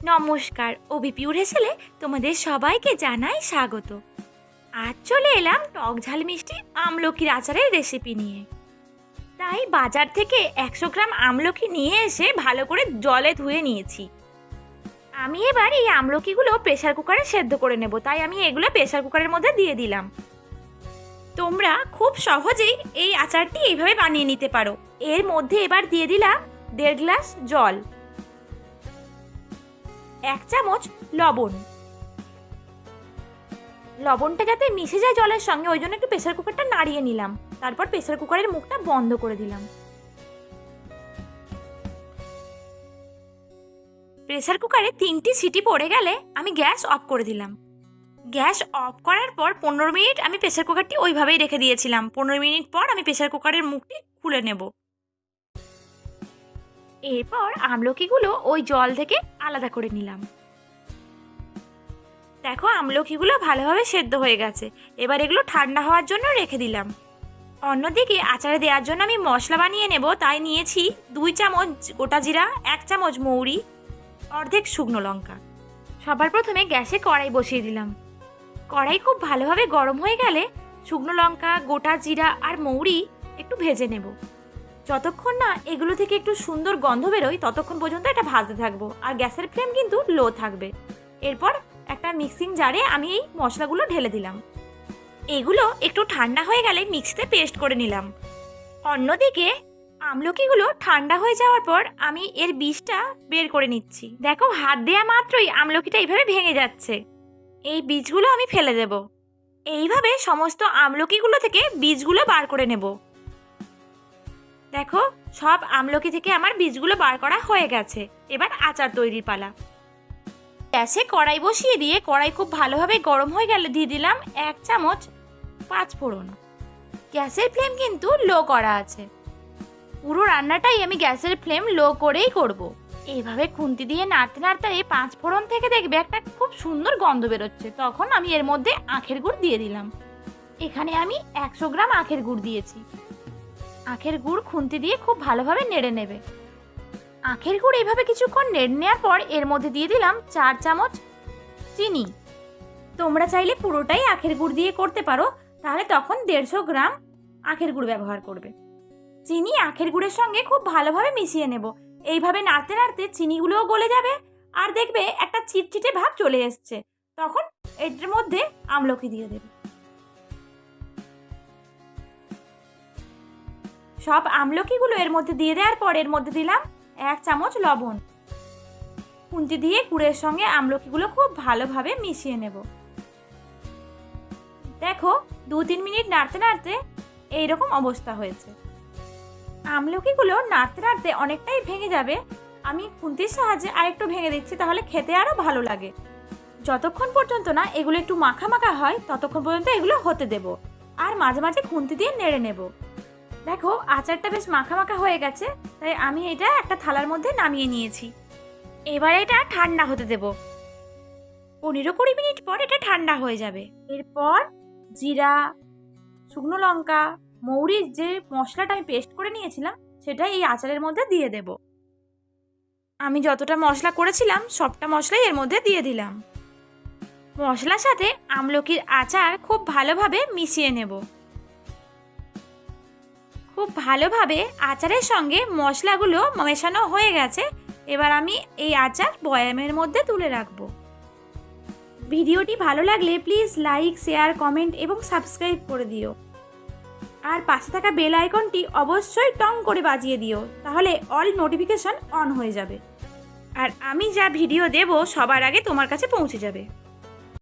নমস্কার ওবিপিউর হেসেলে তোমাদের সবাইকে জানাই স্বাগত। আজ চলে এলাম টক ঝাল মিষ্টি আমলকির আচারের রেসিপি নিয়ে। তাই বাজার থেকে একশো গ্রাম আমলকি নিয়ে এসে ভালো করে জলে ধুয়ে নিয়েছি। আমি এবার এই আমলকিগুলো প্রেশার কুকারে সেদ্ধ করে নেব, তাই আমি এগুলো প্রেসার কুকারের মধ্যে দিয়ে দিলাম। তোমরা খুব সহজেই এই আচারটি এইভাবে বানিয়ে নিতে পারো। এর মধ্যে এবার দিয়ে দিলাম দেড় গ্লাস জল। এক চামচ লবণ। লবণটা যাতে মিশে যায় জলের সঙ্গে, ওই জন্য একটু প্রেসার কুকারটা নাড়িয়ে নিলাম। তারপর প্রেসার কুকারের মুখটা বন্ধ করে দিলাম। প্রেসার কুকারে তিনটি সিটি পড়ে গেলে আমি গ্যাস অফ করে দিলাম। গ্যাস অফ করার পর পনেরো মিনিট আমি প্রেসার কুকারটি ওইভাবেই রেখে দিয়েছিলাম। পনেরো মিনিট পর আমি প্রেসার কুকারের মুখটি খুলে নেব। এরপর আমলকিগুলো ওই জল থেকে আলাদা করে নিলাম। দেখো, আমলকিগুলো ভালোভাবে সেদ্ধ হয়ে গেছে। এবার এগুলো ঠান্ডা হওয়ার জন্য রেখে দিলাম। অন্যদিকে আচারে দেওয়ার জন্য আমি মশলা বানিয়ে নেব। তাই নিয়েছি দুই চামচ গোটা জিরা, এক চামচ মৌরি, অর্ধেক শুকনো লঙ্কা। সবার প্রথমে গ্যাসে কড়াই বসিয়ে দিলাম। কড়াই খুব ভালোভাবে গরম হয়ে গেলে শুকনো লঙ্কা, গোটা জিরা আর মৌরি একটু ভেজে নেব। যতক্ষণ না এগুলো থেকে একটু সুন্দর গন্ধ বেরোয়, ততক্ষণ পর্যন্ত এটা ভাজতে থাকব। আর গ্যাসের ফ্লেম কিন্তু লো থাকবে। এরপর একটা মিক্সিং জারে আমি এই মশলাগুলো ঢেলে দিলাম। এগুলো একটু ঠান্ডা হয়ে গেলে মিক্সিতে পেস্ট করে নিলাম। অন্যদিকে আমলকিগুলো ঠান্ডা হয়ে যাওয়ার পর আমি এর বীজটা বের করে নিচ্ছি। দেখো, হাত দেয়া মাত্রই আমলকিটা এইভাবে ভেঙে যাচ্ছে। এই বীজগুলো আমি ফেলে দেব। এইভাবে সমস্ত আমলকিগুলো থেকে বীজগুলো বার করে নেব। দেখো, সব আমলকি থেকে আমার বীজগুলো বার করা হয়ে গেছে। এবার আচার তৈরির পালা। গ্যাসে কড়াই বসিয়ে দিয়ে কড়াই খুব ভালোভাবে গরম হয়ে গেলে দিয়ে দিলাম এক চামচ পাঁচ ফোড়ন। গ্যাসের ফ্লেম কিন্তু লো করা আছে। পুরো রান্নাটাই আমি গ্যাসের ফ্লেম লো করেই করব। এইভাবে খুন্তি দিয়ে নাড়তে নাড়তে এই পাঁচ ফোড়ন থেকে দেখবে একটা খুব সুন্দর গন্ধ বেরোচ্ছে। তখন আমি এর মধ্যে আখের গুড় দিয়ে দিলাম। এখানে আমি একশো গ্রাম আখের গুড় দিয়েছি। আখের গুড় খুন্তি দিয়ে খুব ভালোভাবে নেড়ে নেবে। আখের গুড় এইভাবে কিছুক্ষণ নেড়ে নেওয়ার পর এর মধ্যে দিয়ে দিলাম চার চামচ চিনি। তোমরা চাইলে পুরোটাই আখের গুড় দিয়ে করতে পারো, তাহলে তখন দেড়শো গ্রাম আখের গুড় ব্যবহার করবে। চিনি আখের গুড়ের সঙ্গে খুব ভালোভাবে মিশিয়ে নেব। এইভাবে নাড়তে নাড়তে চিনিগুলোও গলে যাবে আর দেখবে একটা চিটচিটে ভাব চলে এসছে। তখন এটার মধ্যে আমলকি দিয়ে দেবে। সব আমলকিগুলো এর মধ্যে দিয়ে দেওয়ার পর এর মধ্যে দিলাম এক চামচ লবণ। খুন্তি দিয়ে গুড়ের সঙ্গে আমলকিগুলো খুব ভালোভাবে মিশিয়ে নেব। দেখো, দু তিন মিনিট নাড়তে নাড়তে এইরকম অবস্থা হয়েছে। আমলকিগুলো নাড়তে নাড়তে অনেকটাই ভেঙে যাবে। আমি খুন্তির সাহায্যে আরেকটু ভেঙে দিচ্ছি, তাহলে খেতে আরও ভালো লাগে। যতক্ষণ পর্যন্ত না এগুলো একটু মাখা মাখা হয়, ততক্ষণ পর্যন্ত এগুলো হতে দেব। আর মাঝে মাঝে খুন্তি দিয়ে নেড়ে নেব। দেখো, আচারটা বেশ মাখা মাখা হয়ে গেছে, তাই আমি এটা একটা থালার মধ্যে নামিয়ে নিয়েছি। এবার এটা ঠান্ডা হতে দেব। পনেরো কুড়ি মিনিট পর এটা ঠান্ডা হয়ে যাবে। এরপর জিরা, শুকনো লঙ্কা, মৌরির যে মশলাটা আমি পেস্ট করে নিয়েছিলাম, সেটা এই আচারের মধ্যে দিয়ে দেব। আমি যতটা মশলা করেছিলাম, সবটা মশলাই এর মধ্যে দিয়ে দিলাম। মশলার সাথে আমলকির আচার খুব ভালোভাবে মিশিয়ে নেব। খুব ভালোভাবে আচারের সঙ্গে মশলাগুলো মেশানো হয়ে গেছে। এবার আমি এই আচার বয়ামের মধ্যে তুলে রাখব। ভিডিওটি ভালো লাগলে প্লিজ লাইক, শেয়ার, কমেন্ট এবং সাবস্ক্রাইব করে দিও। আর পাশে থাকা বেল আইকনটি অবশ্যই টং করে বাজিয়ে দিও, তাহলে অল নোটিফিকেশন অন হয়ে যাবে। আর আমি যা ভিডিও দেব সবার আগে তোমার কাছে পৌঁছে যাবে।